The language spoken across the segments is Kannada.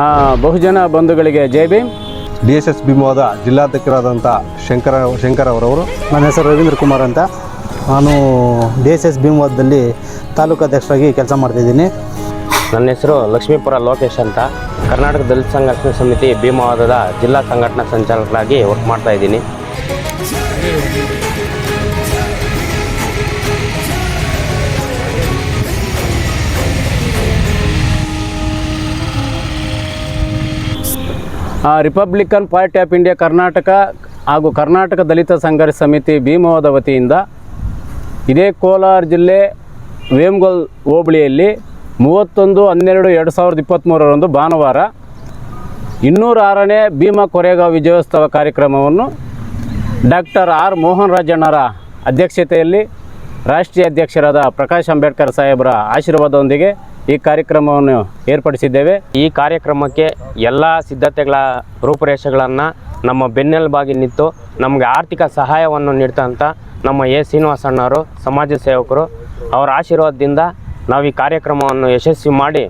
ಆ, ಬಹುಜನ ಬಂಧುಗಳಿಗೆ Jai Bhim. D S S ಭೀಮವಾದ ಜಿಲ್ಲಾಧ್ಯಕ್ಷರಾದಂಥ ಶಂಕರ ಶಂಕರ್ ಅವರವರು ನನ್ನ ಹೆಸರು ರವೀಂದ್ರ ಕುಮಾರ್ ಅಂತ. ನಾನು ಡಿ ಎಸ್ ಎಸ್ ಭೀಮವಾದದಲ್ಲಿ ತಾಲೂಕು ಅಧ್ಯಕ್ಷರಾಗಿ ಕೆಲಸ ಮಾಡ್ತಿದ್ದೀನಿ. ನನ್ನ ಹೆಸರು ಲಕ್ಷ್ಮೀಪುರ ಲೋಕೇಶ್ ಅಂತ. ಕರ್ನಾಟಕ ದಲಿತ ಸಂಘರ್ಷಣಾ ಸಮಿತಿ ಭೀಮವಾದದ ಜಿಲ್ಲಾ ಸಂಘಟನಾ ಸಂಚಾಲಕರಾಗಿ ವರ್ಕ್ ಮಾಡ್ತಾ ಇದ್ದೀನಿ. Republican Party of India Karnataka ಹಾಗೂ ಕರ್ನಾಟಕ ದಲಿತ ಸಂಘರ್ಷ ಸಮಿತಿ ಭೀಮವಾದ ವತಿಯಿಂದ ಇದೇ ಕೋಲಾರ ಜಿಲ್ಲೆ ವೇಮಗೋಲ್ ಹೋಬಳಿಯಲ್ಲಿ ಮೂವತ್ತೊಂದು, ಹನ್ನೆರಡು, ಎರಡು ಸಾವಿರದ ಇಪ್ಪತ್ತ್ಮೂರರಂದು ಭಾನುವಾರ ಇನ್ನೂರ ಆರನೇ ಭೀಮಾ ಕೊರೆಗಾಂವ್ ವಿಜಯೋತ್ಸವ ಕಾರ್ಯಕ್ರಮವನ್ನು ಡಾಕ್ಟರ್ ಆರ್ ಮೋಹನ್ ರಾಜಣ್ಣರ ಅಧ್ಯಕ್ಷತೆಯಲ್ಲಿ ರಾಷ್ಟ್ರೀಯ ಅಧ್ಯಕ್ಷರಾದ ಪ್ರಕಾಶ್ ಅಂಬೇಡ್ಕರ್ ಸಾಹೇಬರ ಆಶೀರ್ವಾದದೊಂದಿಗೆ ಈ ಕಾರ್ಯಕ್ರಮವನ್ನು ಏರ್ಪಡಿಸಿದ್ದೇವೆ. ಈ ಕಾರ್ಯಕ್ರಮಕ್ಕೆ ಎಲ್ಲ ಸಿದ್ಧತೆಗಳ ರೂಪುರೇಷೆಗಳನ್ನು ನಮ್ಮ ಬೆನ್ನೆಲುಬಾಗಿ ನಿಂತು ನಮಗೆ ಆರ್ಥಿಕ ಸಹಾಯವನ್ನು ನೀಡ್ತಂಥ ನಮ್ಮ ಎ ಶ್ರೀನಿವಾಸಣ್ಣವರು, ಸಮಾಜ ಸೇವಕರು, ಅವರ ಆಶೀರ್ವಾದದಿಂದ ನಾವು ಈ ಕಾರ್ಯಕ್ರಮವನ್ನು ಯಶಸ್ವಿ ಮಾಡಿ.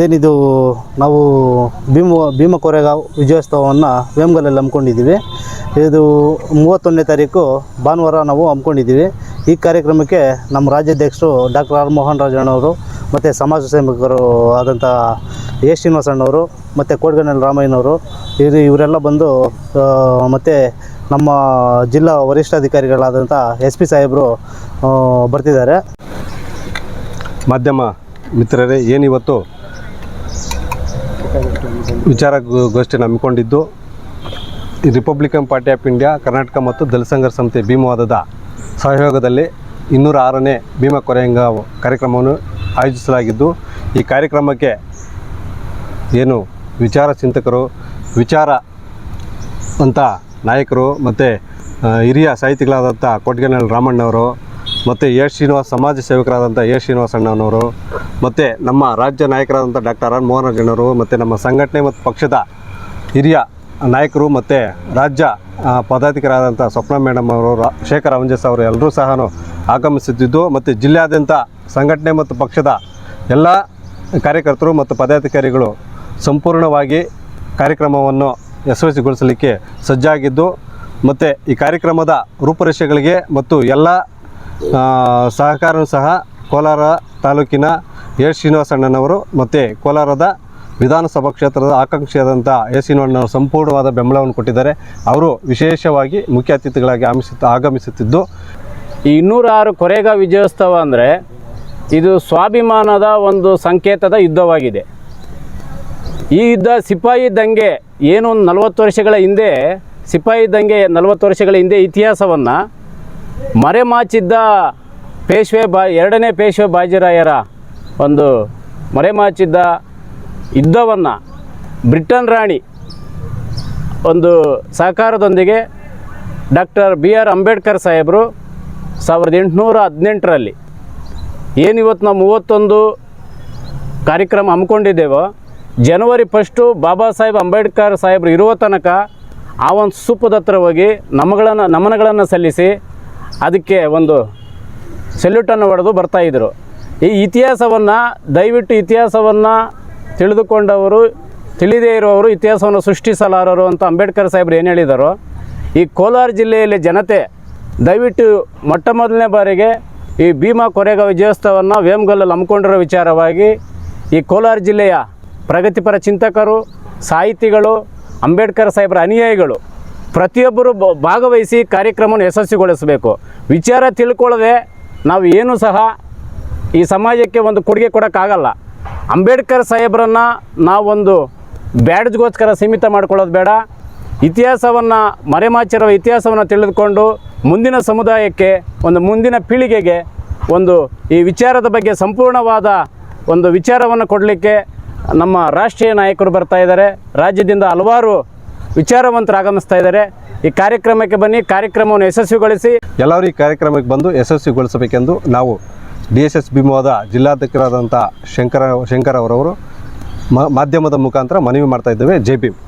ಇದೇನಿದು, ನಾವು ಭೀಮ ಭೀಮ ಕೊರೆಗಾವ್ ವಿಜಯೋತ್ಸವವನ್ನು ವೇಮ್ಗಲಲ್ಲಿ ಹಮ್ಮಿಕೊಂಡಿದ್ದೀವಿ. ಇದು ಮೂವತ್ತೊಂದನೇ ತಾರೀಕು ಭಾನುವಾರ ನಾವು ಹಮ್ಮಿಕೊಂಡಿದ್ದೀವಿ. ಈ ಕಾರ್ಯಕ್ರಮಕ್ಕೆ ನಮ್ಮ ರಾಜ್ಯಾಧ್ಯಕ್ಷರು ಡಾಕ್ಟರ್ ಆರ್ ಮೋಹನ್ ರಾಜಣ್ಣವರು ಮತ್ತು ಸಮಾಜ ಸೇವಕರು ಆದಂಥ ಎ ಶ್ರೀನಿವಾಸಣ್ಣವರು ಮತ್ತು ಕೋಡ್ಗನಲ್ಲಿ ರಾಮಯ್ಯನವರು, ಇದು ಇವರೆಲ್ಲ ಬಂದು ಮತ್ತು ನಮ್ಮ ಜಿಲ್ಲಾ ವರಿಷ್ಠಾಧಿಕಾರಿಗಳಾದಂಥ ಎಸ್ ಪಿ ಸಾಹೇಬರು ಬರ್ತಿದ್ದಾರೆ. ಮಾಧ್ಯಮ ಮಿತ್ರರೇ, ಏನಿವತ್ತು ವಿಚಾರ ಗೋಷ್ಠಿನ ಹಮ್ಮಿಕೊಂಡಿದ್ದು Republican Party of India Karnataka ಮತ್ತು ದಲಿತ ಸಂಘರ್ಷ ಸಂಸ್ಥೆ ಭೀಮವಾದದ ಸಹಯೋಗದಲ್ಲಿ ಇನ್ನೂರ ಆರನೇ ಭೀಮ ಕೊರೆಯಂಗ ಕಾರ್ಯಕ್ರಮವನ್ನು ಆಯೋಜಿಸಲಾಗಿದ್ದು, ಈ ಕಾರ್ಯಕ್ರಮಕ್ಕೆ ಏನು ವಿಚಾರ ಚಿಂತಕರು, ವಿಚಾರ ಅಂತ ನಾಯಕರು ಮತ್ತು ಹಿರಿಯ ಸಾಹಿತಿಗಳಾದಂಥ ಕೊಟ್ಗೆನಲ್ ರಾಮಣ್ಣವರು ಮತ್ತು ಎ ಶ್ರೀನಿವಾಸ್ ಸಮಾಜ ಸೇವಕರಾದಂಥ ಎ ಶ್ರೀನಿವಾಸ ಅಣ್ಣನವರು, ಮತ್ತು ನಮ್ಮ ರಾಜ್ಯ ನಾಯಕರಾದಂಥ ಡಾಕ್ಟರ್ ಆರ್ ಮೋಹನ್ ರಾಜಣ್ಣವರು ಮತ್ತು ನಮ್ಮ ಸಂಘಟನೆ ಮತ್ತು ಪಕ್ಷದ ಹಿರಿಯ ನಾಯಕರು, ಮತ್ತು ರಾಜ್ಯ ಪದಾಧಿಕಾರಿಯಾದಂಥ ಸ್ವಪ್ನ ಮೇಡಮ್ ಅವರು ಶೇಖರ್ ಅವಂಜಸ್ ಅವರು ಎಲ್ಲರೂ ಸಹ ಆಗಮಿಸುತ್ತಿದ್ದು, ಮತ್ತು ಜಿಲ್ಲೆಯಾದ್ಯಂತ ಸಂಘಟನೆ ಮತ್ತು ಪಕ್ಷದ ಎಲ್ಲ ಕಾರ್ಯಕರ್ತರು ಮತ್ತು ಪದಾಧಿಕಾರಿಗಳು ಸಂಪೂರ್ಣವಾಗಿ ಕಾರ್ಯಕ್ರಮವನ್ನು ಯಶಸ್ವಿಗೊಳಿಸಲಿಕ್ಕೆ ಸಜ್ಜಾಗಿದ್ದು, ಮತ್ತು ಈ ಕಾರ್ಯಕ್ರಮದ ರೂಪುರೇಷೆಗಳಿಗೆ ಮತ್ತು ಎಲ್ಲ ಸಹಕಾರವೂ ಸಹ ಕೋಲಾರ ತಾಲೂಕಿನ ಎ ಶ್ರೀನಿವಾಸಣ್ಣನವರು ಮತ್ತು ಕೋಲಾರದ ವಿಧಾನಸಭಾ ಕ್ಷೇತ್ರದ ಆಕಾಂಕ್ಷಿಯಾದಂಥ ಎ ಶ್ರೀನಿವಾಸಣ್ಣವರು ಸಂಪೂರ್ಣವಾದ ಬೆಂಬಲವನ್ನು ಕೊಟ್ಟಿದ್ದಾರೆ. ಅವರು ವಿಶೇಷವಾಗಿ ಮುಖ್ಯ ಅತಿಥಿಗಳಾಗಿ ಆಮಿಸುತ್ತ ಆಗಮಿಸುತ್ತಿದ್ದು. ಈ ಇನ್ನೂರ ಆರು ಕೊರೆಗ ವಿಜಯೋತ್ಸವ ಅಂದರೆ ಇದು ಸ್ವಾಭಿಮಾನದ ಒಂದು ಸಂಕೇತದ ಯುದ್ಧವಾಗಿದೆ. ಈ ಯುದ್ಧ ಸಿಪಾಯಿ ದಂಗೆ ಏನು ಒಂದು ನಲವತ್ತು ವರ್ಷಗಳ ಹಿಂದೆ, ಸಿಪಾಯಿ ದಂಗೆ ನಲವತ್ತು ವರ್ಷಗಳ ಹಿಂದೆ ಇತಿಹಾಸವನ್ನು ಮರೆಮಾಚಿದ್ದ ಪೇಶ್ವೆ ಬಾ, ಎರಡನೇ ಪೇಶ್ವೆ ಬಾಜಿರಾಯರ ಒಂದು ಮರೆಮಾಚಿದ್ದ ಯುದ್ಧವನ್ನು ಬ್ರಿಟನ್ ರಾಣಿ ಒಂದು ಸಹಕಾರದೊಂದಿಗೆ ಡಾಕ್ಟರ್ ಬಿ ಆರ್ ಅಂಬೇಡ್ಕರ್ ಸಾಹೇಬರು ಸಾವಿರದ ಎಂಟುನೂರ ಹದಿನೆಂಟರಲ್ಲಿ ಏನಿವತ್ತು ನಾವು ಮೂವತ್ತೊಂದು ಕಾರ್ಯಕ್ರಮ ಹಮ್ಮಿಕೊಂಡಿದ್ದೇವೋ, ಜನವರಿ ಫಸ್ಟು ಬಾಬಾ ಸಾಹೇಬ್ ಅಂಬೇಡ್ಕರ್ ಸಾಹೇಬರು ಇರುವ ತನಕ ಆ ಒಂದು ಸೂಪದ ಹತ್ರ ಹೋಗಿ ನಮಗಳನ್ನು ನಮನಗಳನ್ನು ಸಲ್ಲಿಸಿ ಅದಕ್ಕೆ ಒಂದು ಸೆಲ್ಯೂಟನ್ನು ಹೊಡೆದು ಬರ್ತಾಯಿದ್ರು ಈ ಇತಿಹಾಸವನ್ನು, ದಯವಿಟ್ಟು ಇತಿಹಾಸವನ್ನು ತಿಳಿದುಕೊಂಡವರು, ತಿಳಿದೇ ಇರುವವರು ಇತಿಹಾಸವನ್ನು ಸೃಷ್ಟಿಸಲಾರರು ಅಂತ ಅಂಬೇಡ್ಕರ್ ಸಾಹೇಬರು ಏನು ಹೇಳಿದರು, ಈ ಕೋಲಾರ ಜಿಲ್ಲೆಯಲ್ಲಿ ಜನತೆ ದಯವಿಟ್ಟು ಮೊಟ್ಟ ಮೊದಲನೇ ಬಾರಿಗೆ ಈ ಭೀಮಾ ಕೊರೆಗ ವಿಜಯೋತ್ಸವವನ್ನು ವೇಮಗಲ್ಲಲ್ಲಿ ಹಮ್ಮಿಕೊಂಡಿರೋ ವಿಚಾರವಾಗಿ ಈ ಕೋಲಾರ ಜಿಲ್ಲೆಯ ಪ್ರಗತಿಪರ ಚಿಂತಕರು, ಸಾಹಿತಿಗಳು, ಅಂಬೇಡ್ಕರ್ ಸಾಹೇಬರ ಅನುಯಾಯಿಗಳು ಪ್ರತಿಯೊಬ್ಬರು ಭಾಗವಹಿಸಿ ಕಾರ್ಯಕ್ರಮವನ್ನು ಯಶಸ್ವಿಗೊಳಿಸಬೇಕು. ವಿಚಾರ ತಿಳ್ಕೊಳ್ಳದೆ ನಾವು ಏನೂ ಸಹ ಈ ಸಮಾಜಕ್ಕೆ ಒಂದು ಕೊಡುಗೆ ಕೊಡೋಕ್ಕಾಗಲ್ಲ. ಅಂಬೇಡ್ಕರ್ ಸಾಹೇಬರನ್ನು ನಾವೊಂದು ಬ್ಯಾಡ್ಜ್ಗೋಸ್ಕರ ಸೀಮಿತ ಮಾಡ್ಕೊಳ್ಳೋದು ಬೇಡ. ಇತಿಹಾಸವನ್ನು ಮರೆಮಾಚಿರುವ ಇತಿಹಾಸವನ್ನು ತಿಳಿದುಕೊಂಡು ಮುಂದಿನ ಸಮುದಾಯಕ್ಕೆ, ಒಂದು ಮುಂದಿನ ಪೀಳಿಗೆಗೆ ಒಂದು ಈ ವಿಚಾರದ ಬಗ್ಗೆ ಸಂಪೂರ್ಣವಾದ ಒಂದು ವಿಚಾರವನ್ನು ಕೊಡಲಿಕ್ಕೆ ನಮ್ಮ ರಾಷ್ಟ್ರೀಯ ನಾಯಕರು ಬರ್ತಾ ಇದ್ದಾರೆ. ರಾಜ್ಯದಿಂದ ಹಲವಾರು ವಿಚಾರವಂತರು ಆಗಮಿಸ್ತಾ ಇದ್ದಾರೆ. ಈ ಕಾರ್ಯಕ್ರಮಕ್ಕೆ ಬನ್ನಿ, ಕಾರ್ಯಕ್ರಮವನ್ನು ಯಶಸ್ವಿಗೊಳಿಸಿ. ಎಲ್ಲರೂ ಈ ಕಾರ್ಯಕ್ರಮಕ್ಕೆ ಬಂದು ಯಶಸ್ವಿಗೊಳಿಸಬೇಕೆಂದು ನಾವು ಡಿ ಎಸ್ ಎಸ್ ಭೀಮವಾದ ಜಿಲ್ಲಾಧ್ಯಕ್ಷರಾದಂಥ ಶಂಕರ ಶಂಕರ್ ಅವರವರು ಮಾಧ್ಯಮದ ಮುಖಾಂತರ ಮನವಿ ಮಾಡ್ತಾ ಇದ್ದೇವೆ. ಜೆ ಭೀಮ್.